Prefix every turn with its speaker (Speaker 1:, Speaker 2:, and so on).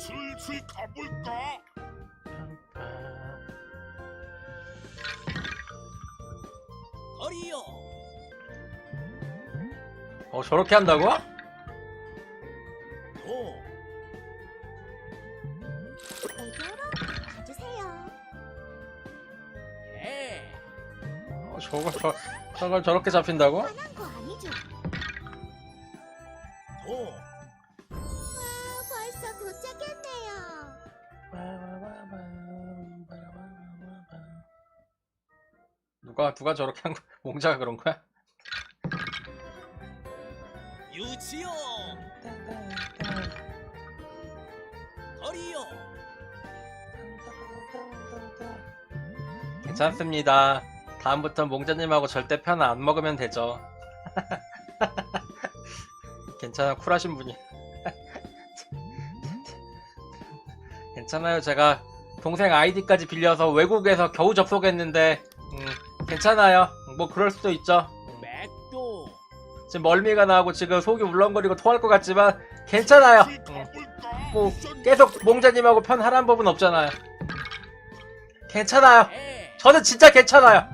Speaker 1: 슬슬 가볼까?
Speaker 2: 거리요.
Speaker 3: 어 저렇게 한다고?
Speaker 2: 도.
Speaker 4: 애교로 봐주세요.
Speaker 2: 개.
Speaker 3: 어, 저걸 저 저걸 저렇게 잡힌다고?
Speaker 4: 화난 거 아니죠?
Speaker 2: 도.
Speaker 3: 누가 누가 저렇게 한 거? 몽자가 그런 거야?
Speaker 2: 유치요. 거리요.
Speaker 3: 괜찮습니다. 다음부터 몽자님하고 절대 편 안 먹으면 되죠. 괜찮아 쿨하신 분이. 괜찮아요. 제가 동생 아이디까지 빌려서 외국에서 겨우 접속했는데 음, 괜찮아요. 뭐 그럴 수도 있죠. 음,
Speaker 2: 맥도.
Speaker 3: 지금 멀미가 나고 지금 속이 울렁거리고 토할 것 같지만 괜찮아요. 음? 뭐 계속 몽자님하고 편 하라는 법은 없잖아요. 괜찮아요.
Speaker 2: 개.
Speaker 3: 저는 진짜 괜찮아요.